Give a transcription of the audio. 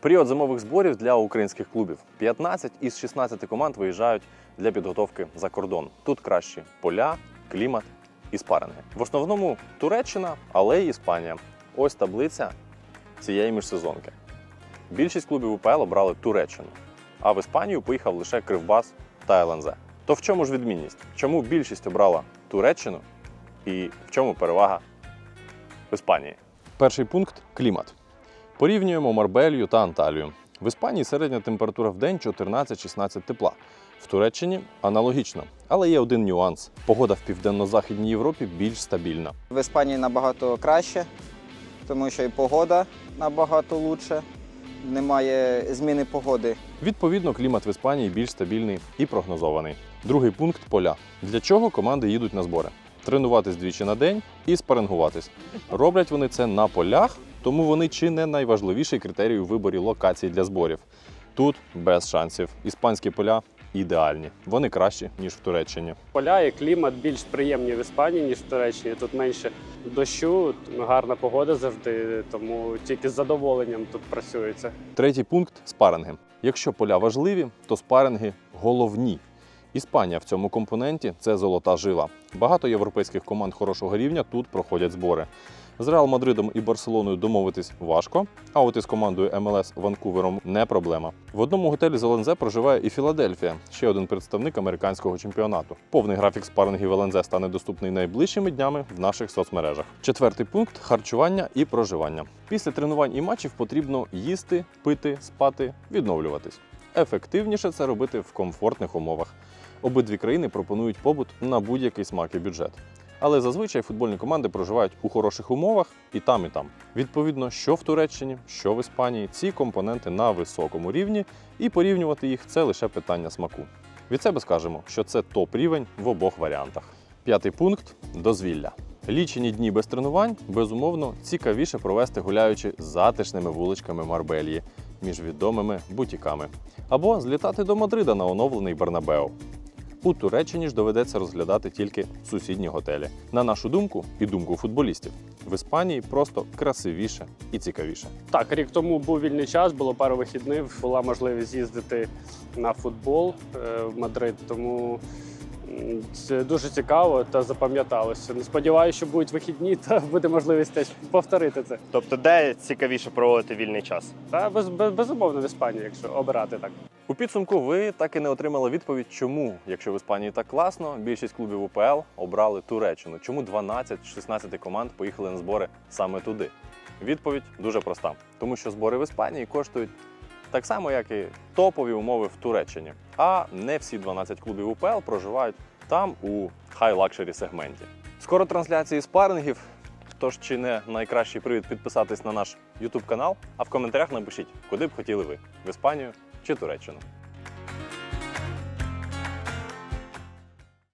Період зимових зборів для українських клубів. 15 із 16 команд виїжджають для підготовки за кордон. Тут кращі поля, клімат і спаринги. В основному Туреччина, але й Іспанія. Ось таблиця цієї міжсезонки. Більшість клубів УПЛ обрали Туреччину, а в Іспанію поїхав лише Кривбас та ЛНЗ. То в чому ж відмінність? Чому більшість обрала Туреччину і в чому перевага в Іспанії? Перший пункт клімат. Порівнюємо Марбелью та Анталію. В Іспанії середня температура в день 14-16 тепла. В Туреччині аналогічно. Але є один нюанс: погода в південно-західній Європі більш стабільна. В Іспанії набагато краще, тому що і погода набагато лучше. Немає зміни погоди. Відповідно, клімат в Іспанії більш стабільний і прогнозований. Другий пункт поля. Для чого команди їдуть на збори? Тренуватись двічі на день і спарингуватись. Роблять вони це на полях, тому вони чи не найважливіший критерій у виборі локацій для зборів. Тут без шансів. Іспанські поля ідеальні. Вони кращі, ніж в Туреччині. Поля і клімат більш приємні в Іспанії, ніж в Туреччині. Тут менше дощу, гарна погода завжди, тому тільки з задоволенням тут працюється. Третій пункт спаринги. Якщо поля важливі, то спаринги головні. Іспанія в цьому компоненті це золота жила. Багато європейських команд хорошого рівня тут проходять збори. З Реал Мадридом і Барселоною домовитись важко, а от із командою МЛС Ванкувером не проблема. В одному готелі з ЛНЗ проживає і Філадельфія, ще один представник американського чемпіонату. Повний графік спарингів ЛНЗ стане доступний найближчими днями в наших соцмережах. Четвертий пункт харчування і проживання. Після тренувань і матчів потрібно їсти, пити, спати, відновлюватись. Ефективніше це робити в комфортних умовах. Обидві країни пропонують побут на будь-який смак і бюджет. Але зазвичай футбольні команди проживають у хороших умовах і там, і там. Відповідно, що в Туреччині, що в Іспанії, ці компоненти на високому рівні, і порівнювати їх це лише питання смаку. Від себе скажемо, що це топ-рівень в обох варіантах. П'ятий пункт дозвілля. Лічені дні без тренувань, безумовно, цікавіше провести гуляючи затишними вуличками Марбельї між відомими бутіками, або злітати до Мадрида на оновлений Бернабеу. У Туреччині ж доведеться розглядати тільки сусідні готелі. На нашу думку і думку футболістів, в Іспанії просто красивіше і цікавіше. Так, рік тому був вільний час, було пару вихідних, була можливість їздити на футбол е, в Мадрид, тому це дуже цікаво та запам'яталося. Ну, Сподіваюся, що будуть вихідні, та буде можливість теж повторити це. Тобто, де цікавіше проводити вільний час? Та без, без, безумовно в Іспанії, якщо обирати так. У підсумку ви так і не отримали відповідь, чому, якщо в Іспанії так класно, більшість клубів УПЛ обрали Туреччину. Чому 12-16 команд поїхали на збори саме туди? Відповідь дуже проста: тому що збори в Іспанії коштують так само, як і топові умови в Туреччині. А не всі 12 клубів УПЛ проживають там у хай-лакшері сегменті. Скоро трансляції спарингів. Тож чи не найкращий привід підписатись на наш YouTube канал, а в коментарях напишіть, куди б хотіли ви в Іспанію чи Туреччину.